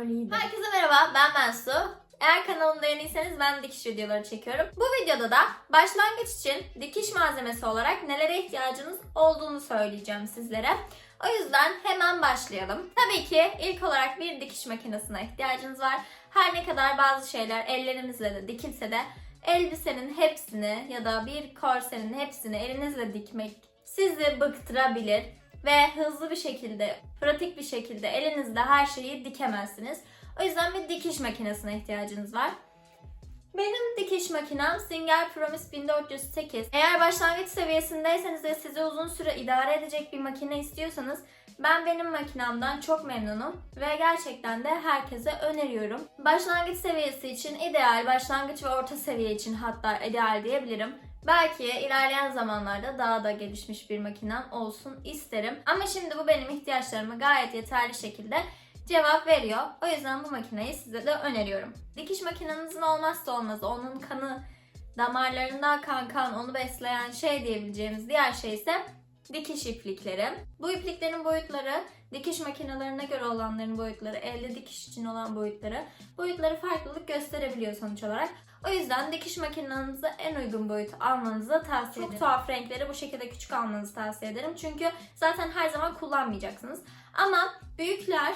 öyleydi. Herkese merhaba, ben Bensu. Eğer kanalımda yeniyseniz ben dikiş videoları çekiyorum. Bu videoda da başlangıç için dikiş malzemesi olarak nelere ihtiyacınız olduğunu söyleyeceğim sizlere. O yüzden hemen başlayalım. Tabii ki ilk olarak bir dikiş makinesine ihtiyacınız var. Her ne kadar bazı şeyler ellerinizle de dikilse de elbisenin hepsini ya da bir korsenin hepsini elinizle dikmek sizi bıktırabilir ve hızlı bir şekilde, pratik bir şekilde elinizde her şeyi dikemezsiniz. O yüzden bir dikiş makinesine ihtiyacınız var. Benim dikiş makinem Singer Promise 1408. Eğer başlangıç seviyesindeyseniz ve size uzun süre idare edecek bir makine istiyorsanız ben benim makinemden çok memnunum ve gerçekten de herkese öneriyorum. Başlangıç seviyesi için ideal, başlangıç ve orta seviye için hatta ideal diyebilirim. Belki ilerleyen zamanlarda daha da gelişmiş bir makinem olsun isterim. Ama şimdi bu benim ihtiyaçlarımı gayet yeterli şekilde cevap veriyor. O yüzden bu makineyi size de öneriyorum. Dikiş makinenizin olmazsa olmazı onun kanı damarlarında kan kan onu besleyen şey diyebileceğimiz diğer şey ise dikiş iplikleri. Bu ipliklerin boyutları dikiş makinelerine göre olanların boyutları, elde dikiş için olan boyutları, boyutları farklılık gösterebiliyor sonuç olarak. O yüzden dikiş makinenize en uygun boyutu almanızı tavsiye ederim. Çok tuhaf renkleri bu şekilde küçük almanızı tavsiye ederim. Çünkü zaten her zaman kullanmayacaksınız. Ama büyükler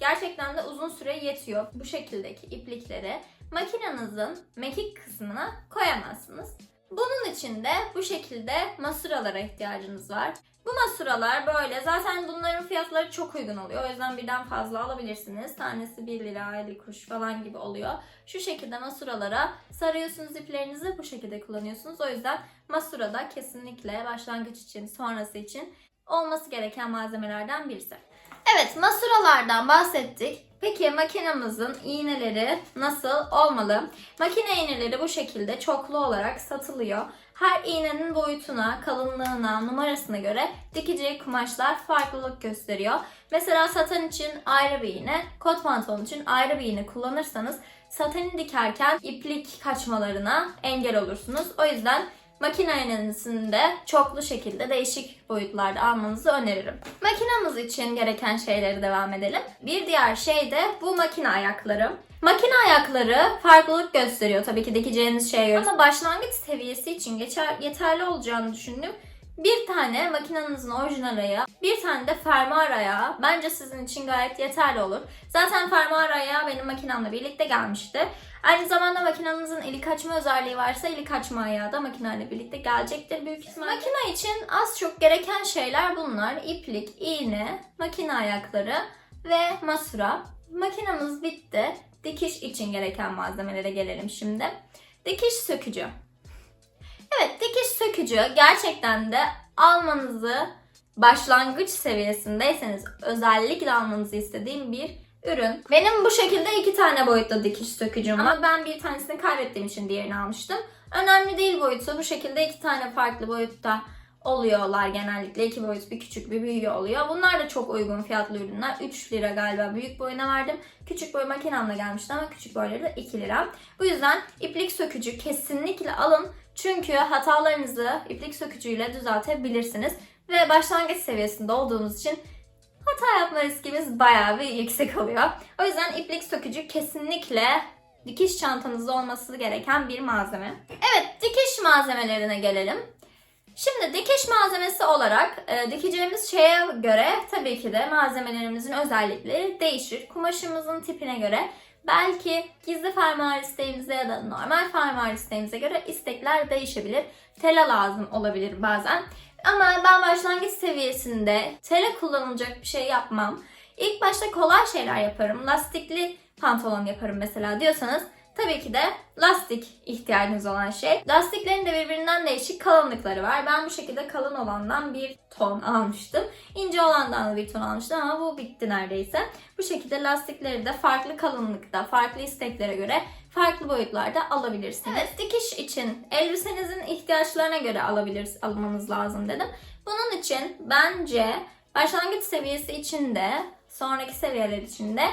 gerçekten de uzun süre yetiyor. Bu şekildeki iplikleri makinenizin mekik kısmına koyamazsınız. Bunun için de bu şekilde masuralara ihtiyacınız var. Bu masuralar böyle. Zaten bunların fiyatları çok uygun oluyor. O yüzden birden fazla alabilirsiniz. Tanesi 1 lira 50 kuruş falan gibi oluyor. Şu şekilde masuralara sarıyorsunuz iplerinizi bu şekilde kullanıyorsunuz. O yüzden masura da kesinlikle başlangıç için, sonrası için olması gereken malzemelerden birisi. Evet, masuralardan bahsettik. Peki makinamızın iğneleri nasıl olmalı? Makine iğneleri bu şekilde çoklu olarak satılıyor. Her iğnenin boyutuna, kalınlığına, numarasına göre dikeceği kumaşlar farklılık gösteriyor. Mesela saten için ayrı bir iğne, kot pantolon için ayrı bir iğne kullanırsanız sateni dikerken iplik kaçmalarına engel olursunuz. O yüzden makine iğnesini de çoklu şekilde değişik boyutlarda almanızı öneririm. Makinamız için gereken şeyleri devam edelim. Bir diğer şey de bu makine ayakları. Makine ayakları farklılık gösteriyor tabii ki dikeceğiniz şeye göre. Ama başlangıç seviyesi için geçer, yeterli olacağını düşündüm. Bir tane makinenizin orijinal ayağı, bir tane de fermuar ayağı bence sizin için gayet yeterli olur. Zaten fermuar ayağı benim makinemle birlikte gelmişti. Aynı zamanda makinenizin ilik açma özelliği varsa ilik açma ayağı da makineyle birlikte gelecektir büyük ihtimalle. Makine için az çok gereken şeyler bunlar. İplik, iğne, makine ayakları ve masura. Makinamız bitti. Dikiş için gereken malzemelere gelelim şimdi. Dikiş sökücü. Evet dikiş sökücü gerçekten de almanızı başlangıç seviyesindeyseniz özellikle almanızı istediğim bir ürün. Benim bu şekilde iki tane boyutta dikiş sökücüm var. Ama ben bir tanesini kaybettiğim için diğerini almıştım. Önemli değil boyutu. Bu şekilde iki tane farklı boyutta oluyorlar genellikle. iki boyut bir küçük bir büyüğü oluyor. Bunlar da çok uygun fiyatlı ürünler. 3 lira galiba büyük boyuna verdim. Küçük boy makinemle gelmişti ama küçük boyları da 2 lira. Bu yüzden iplik sökücü kesinlikle alın. Çünkü hatalarınızı iplik sökücüyle düzeltebilirsiniz. Ve başlangıç seviyesinde olduğunuz için hata yapma riskimiz bayağı bir yüksek oluyor. O yüzden iplik sökücü kesinlikle dikiş çantanızda olması gereken bir malzeme. Evet dikiş malzemelerine gelelim. Şimdi dikiş malzemesi olarak e, dikeceğimiz şeye göre tabii ki de malzemelerimizin özellikleri değişir. Kumaşımızın tipine göre belki gizli fermuar isteğimize ya da normal fermuar isteğimize göre istekler değişebilir. Tela lazım olabilir bazen. Ama ben başlangıç seviyesinde tele kullanılacak bir şey yapmam. İlk başta kolay şeyler yaparım. Lastikli pantolon yaparım mesela diyorsanız tabii ki de lastik ihtiyacınız olan şey. Lastiklerin de birbirinden değişik kalınlıkları var. Ben bu şekilde kalın olandan bir ton almıştım. İnce olandan da bir ton almıştım ama bu bitti neredeyse. Bu şekilde lastikleri de farklı kalınlıkta, farklı isteklere göre farklı boyutlarda alabilirsiniz. Evet, dikiş için elbisenizin ihtiyaçlarına göre alabilir, almanız lazım dedim. Bunun için bence başlangıç seviyesi için de sonraki seviyeler için de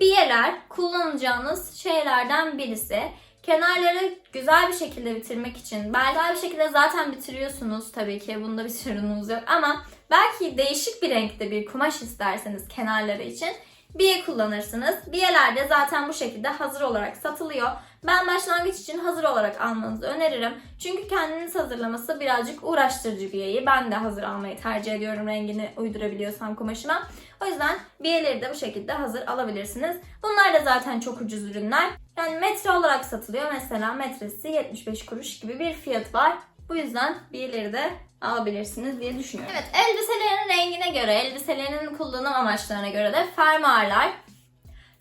biyeler kullanacağınız şeylerden birisi. Kenarları güzel bir şekilde bitirmek için, güzel bir şekilde zaten bitiriyorsunuz tabii ki bunda bir sorunumuz yok ama belki değişik bir renkte bir kumaş isterseniz kenarları için biye kullanırsınız. Biyelerde zaten bu şekilde hazır olarak satılıyor. Ben başlangıç için hazır olarak almanızı öneririm. Çünkü kendiniz hazırlaması birazcık uğraştırıcı biyeyi. Ben de hazır almayı tercih ediyorum rengini uydurabiliyorsam kumaşıma. O yüzden biyeleri de bu şekilde hazır alabilirsiniz. Bunlar da zaten çok ucuz ürünler. Yani metre olarak satılıyor. Mesela metresi 75 kuruş gibi bir fiyat var. Bu yüzden biyeleri de alabilirsiniz diye düşünüyorum. Evet elbiselerin rengine göre, elbiselerinin kullanım amaçlarına göre de fermuarlar.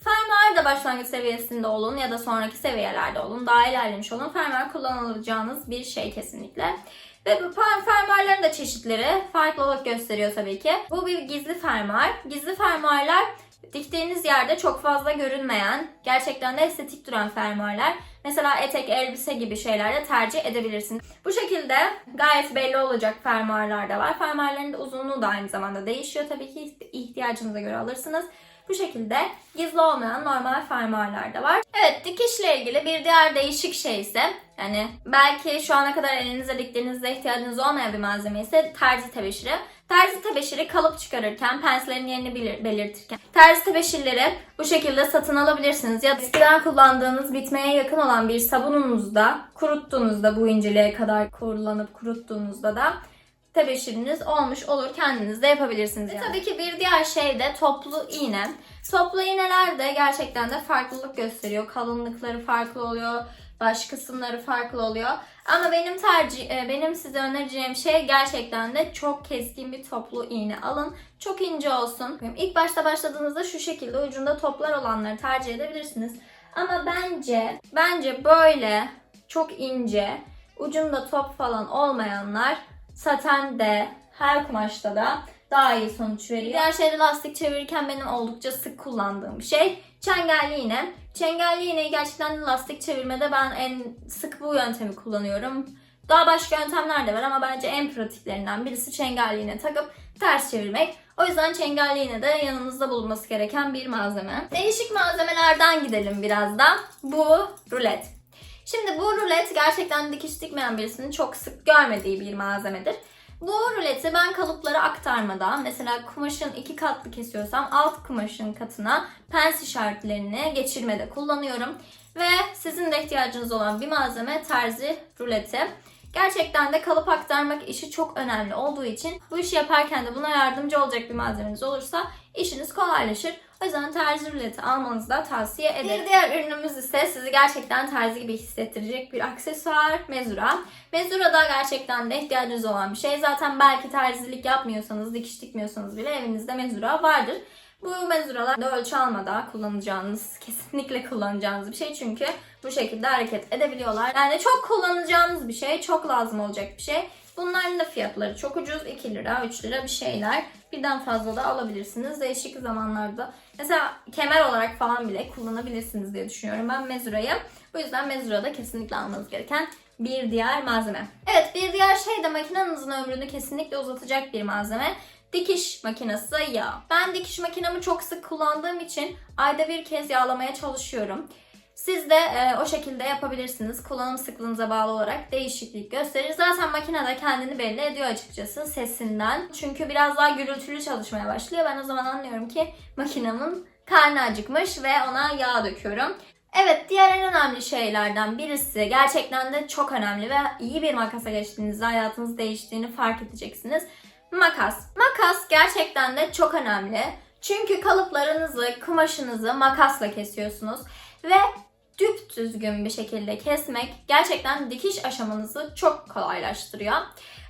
Fermuar da başlangıç seviyesinde olun ya da sonraki seviyelerde olun, daha ilerlemiş olun. Fermuar kullanılacağınız bir şey kesinlikle. Ve bu fer- fermuarların da çeşitleri farklılık gösteriyor tabii ki. Bu bir gizli fermuar. Gizli fermuarlar diktiğiniz yerde çok fazla görünmeyen, gerçekten de estetik duran fermuarlar. Mesela etek, elbise gibi şeylerde tercih edebilirsiniz. Bu şekilde gayet belli olacak fermuarlar da var. Fermuarların da uzunluğu da aynı zamanda değişiyor. Tabii ki ihtiyacınıza göre alırsınız. Bu şekilde gizli olmayan normal fermuarlar da var. Evet dikişle ilgili bir diğer değişik şey ise yani belki şu ana kadar elinizde diktiğinizde ihtiyacınız olmayan bir malzeme ise terzi tebeşiri. Terzi tebeşiri kalıp çıkarırken, penslerin yerini belir- belirtirken terzi tebeşirleri bu şekilde satın alabilirsiniz. Ya eskiden kullandığınız bitmeye yakın olan bir sabununuzda kuruttuğunuzda bu inceliğe kadar kullanıp kuruttuğunuzda da tebeşiriniz olmuş olur. Kendiniz de yapabilirsiniz. yani. Tabii ki bir diğer şey de toplu iğne. Toplu iğneler de gerçekten de farklılık gösteriyor. Kalınlıkları farklı oluyor. Baş kısımları farklı oluyor. Ama benim tercih, e, benim size önereceğim şey gerçekten de çok keskin bir toplu iğne alın. Çok ince olsun. İlk başta başladığınızda şu şekilde ucunda toplar olanları tercih edebilirsiniz. Ama bence, bence böyle çok ince, ucunda top falan olmayanlar saten de her kumaşta da daha iyi sonuç veriyor. Diğer şeyde lastik çevirirken benim oldukça sık kullandığım bir şey. Çengelli iğne. Çengelli iğneyi gerçekten lastik çevirmede ben en sık bu yöntemi kullanıyorum. Daha başka yöntemler de var ama bence en pratiklerinden birisi çengelli iğne takıp ters çevirmek. O yüzden çengelli iğne de yanınızda bulunması gereken bir malzeme. Değişik malzemelerden gidelim biraz da. Bu rulet. Şimdi bu rulet gerçekten dikiş dikmeyen birisinin çok sık görmediği bir malzemedir. Bu ruleti ben kalıplara aktarmadan mesela kumaşın iki katlı kesiyorsam alt kumaşın katına pens işaretlerini geçirmede kullanıyorum. Ve sizin de ihtiyacınız olan bir malzeme terzi ruleti. Gerçekten de kalıp aktarmak işi çok önemli olduğu için bu işi yaparken de buna yardımcı olacak bir malzemeniz olursa işiniz kolaylaşır. O yüzden terzi ruleti almanızı da tavsiye ederim. Bir diğer ürünümüz ise sizi gerçekten terzi gibi hissettirecek bir aksesuar mezura. Mezura da gerçekten de ihtiyacınız olan bir şey. Zaten belki terzilik yapmıyorsanız, dikiş dikmiyorsanız bile evinizde mezura vardır. Bu mezuralar da ölçü almadan kullanacağınız, kesinlikle kullanacağınız bir şey. Çünkü bu şekilde hareket edebiliyorlar. Yani çok kullanacağınız bir şey, çok lazım olacak bir şey. Bunların da fiyatları çok ucuz. 2 lira, 3 lira bir şeyler. Birden fazla da alabilirsiniz. Değişik zamanlarda. Mesela kemer olarak falan bile kullanabilirsiniz diye düşünüyorum ben mezurayı. Bu yüzden mezurada kesinlikle almanız gereken bir diğer malzeme. Evet bir diğer şey de makinenizin ömrünü kesinlikle uzatacak bir malzeme. Dikiş makinesi yağ. Ben dikiş makinamı çok sık kullandığım için ayda bir kez yağlamaya çalışıyorum. Siz de e, o şekilde yapabilirsiniz. Kullanım sıklığınıza bağlı olarak değişiklik gösterir. Zaten makine de kendini belli ediyor açıkçası sesinden. Çünkü biraz daha gürültülü çalışmaya başlıyor. Ben o zaman anlıyorum ki makinemin karnı acıkmış ve ona yağ döküyorum. Evet diğer en önemli şeylerden birisi gerçekten de çok önemli ve iyi bir makasa geçtiğinizde hayatınız değiştiğini fark edeceksiniz. Makas. Makas gerçekten de çok önemli. Çünkü kalıplarınızı, kumaşınızı makasla kesiyorsunuz ve düp düzgün bir şekilde kesmek gerçekten dikiş aşamanızı çok kolaylaştırıyor.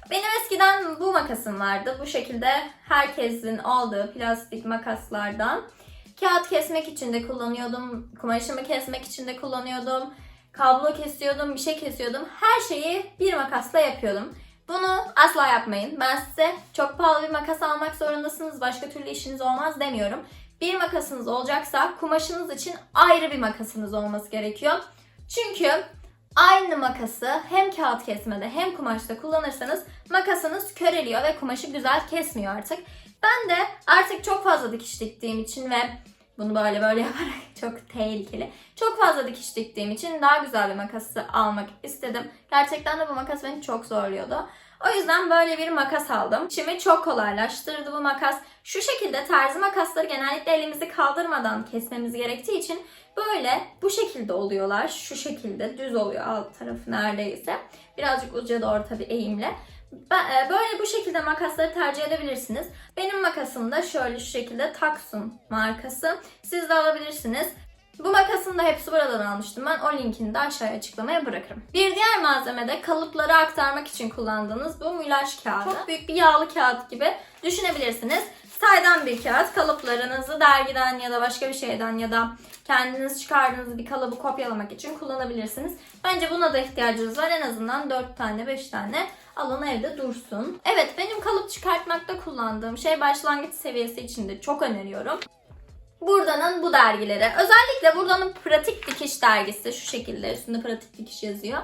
Benim eskiden bu makasım vardı. Bu şekilde herkesin aldığı plastik makaslardan. Kağıt kesmek için de kullanıyordum. Kumaşımı kesmek için de kullanıyordum. Kablo kesiyordum, bir şey kesiyordum. Her şeyi bir makasla yapıyordum. Bunu asla yapmayın. Ben size çok pahalı bir makas almak zorundasınız. Başka türlü işiniz olmaz demiyorum. Bir makasınız olacaksa kumaşınız için ayrı bir makasınız olması gerekiyor. Çünkü aynı makası hem kağıt kesmede hem kumaşta kullanırsanız makasınız köreliyor ve kumaşı güzel kesmiyor artık. Ben de artık çok fazla dikiş diktiğim için ve bunu böyle böyle yaparak çok tehlikeli. Çok fazla dikiş diktiğim için daha güzel bir makası almak istedim. Gerçekten de bu makas beni çok zorluyordu. O yüzden böyle bir makas aldım. İşimi çok kolaylaştırdı bu makas. Şu şekilde terzi makasları genellikle elimizi kaldırmadan kesmemiz gerektiği için böyle bu şekilde oluyorlar. Şu şekilde düz oluyor alt tarafı neredeyse. Birazcık uca doğru tabii eğimle. E, Böyle bu şekilde makasları tercih edebilirsiniz. Benim makasım da şöyle şu şekilde Taksun markası. Siz de alabilirsiniz. Bu makasın da hepsi buradan almıştım ben. O linkini de aşağıya açıklamaya bırakırım. Bir diğer malzeme de kalıpları aktarmak için kullandığınız bu mülaş kağıdı. Çok büyük bir yağlı kağıt gibi düşünebilirsiniz. Saydam bir kağıt. Kalıplarınızı dergiden ya da başka bir şeyden ya da kendiniz çıkardığınız bir kalıbı kopyalamak için kullanabilirsiniz. Bence buna da ihtiyacınız var. En azından 4 tane 5 tane alın evde dursun. Evet benim kalıp çıkartmakta kullandığım şey başlangıç seviyesi için de çok öneriyorum. Buradanın bu dergileri. Özellikle buradanın pratik dikiş dergisi şu şekilde üstünde pratik dikiş yazıyor.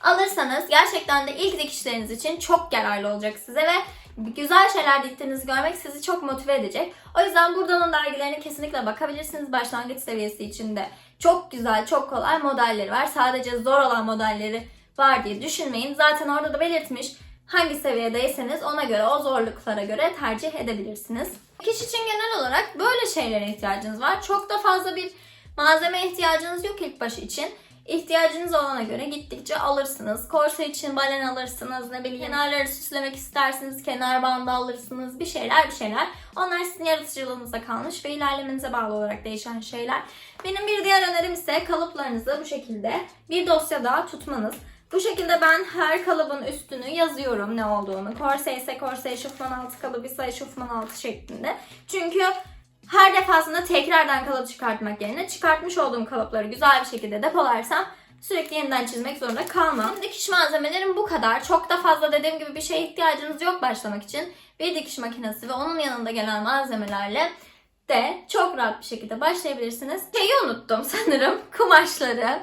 Alırsanız gerçekten de ilk dikişleriniz için çok yararlı olacak size ve güzel şeyler diktiğinizi görmek sizi çok motive edecek. O yüzden buradanın dergilerine kesinlikle bakabilirsiniz. Başlangıç seviyesi için de çok güzel, çok kolay modelleri var. Sadece zor olan modelleri var diye düşünmeyin. Zaten orada da belirtmiş hangi seviyedeyseniz ona göre o zorluklara göre tercih edebilirsiniz. Dikiş için genel olarak böyle şeylere ihtiyacınız var. Çok da fazla bir malzeme ihtiyacınız yok ilk başı için. İhtiyacınız olana göre gittikçe alırsınız. Korse için balen alırsınız. Ne bileyim kenarları süslemek isterseniz kenar bandı alırsınız. Bir şeyler bir şeyler. Onlar sizin yaratıcılığınıza kalmış ve ilerlemenize bağlı olarak değişen şeyler. Benim bir diğer önerim ise kalıplarınızı bu şekilde bir dosyada tutmanız. Bu şekilde ben her kalıbın üstünü yazıyorum ne olduğunu. Korse ise korse eşofman altı kalıbı ise eşofman altı şeklinde. Çünkü her defasında tekrardan kalıp çıkartmak yerine çıkartmış olduğum kalıpları güzel bir şekilde depolarsam sürekli yeniden çizmek zorunda kalmam. Dikiş malzemelerim bu kadar. Çok da fazla dediğim gibi bir şeye ihtiyacınız yok başlamak için. Bir dikiş makinesi ve onun yanında gelen malzemelerle de çok rahat bir şekilde başlayabilirsiniz. Şeyi unuttum sanırım. Kumaşları.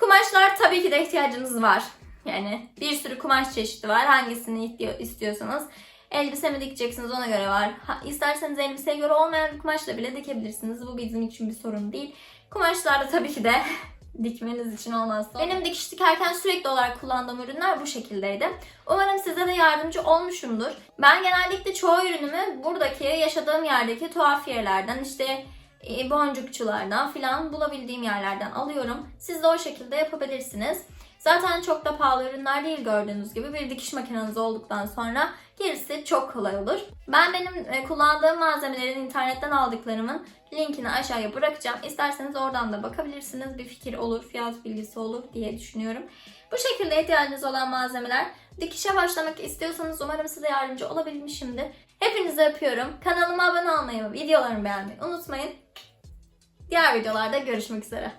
Kumaşlar tabii ki de ihtiyacınız var. Yani bir sürü kumaş çeşidi var. Hangisini istiyorsanız. Elbise mi dikeceksiniz ona göre var. Ha, isterseniz elbiseye göre olmayan bir kumaşla bile dikebilirsiniz. Bu bizim için bir sorun değil. Kumaşlar da tabii ki de dikmeniz için olmazsa. Benim dikiş dikerken sürekli olarak kullandığım ürünler bu şekildeydi. Umarım size de yardımcı olmuşumdur. Ben genellikle çoğu ürünümü buradaki yaşadığım yerdeki tuhafiyelerden işte e, boncukçulardan filan bulabildiğim yerlerden alıyorum. Siz de o şekilde yapabilirsiniz. Zaten çok da pahalı ürünler değil gördüğünüz gibi. Bir dikiş makineniz olduktan sonra gerisi çok kolay olur. Ben benim e, kullandığım malzemelerin internetten aldıklarımın linkini aşağıya bırakacağım. İsterseniz oradan da bakabilirsiniz. Bir fikir olur, fiyat bilgisi olur diye düşünüyorum. Bu şekilde ihtiyacınız olan malzemeler. Dikişe başlamak istiyorsanız umarım size yardımcı olabilmişimdir. Hepinizi öpüyorum. Kanalıma abone olmayı videolarımı beğenmeyi unutmayın. Diğer videolarda görüşmek üzere.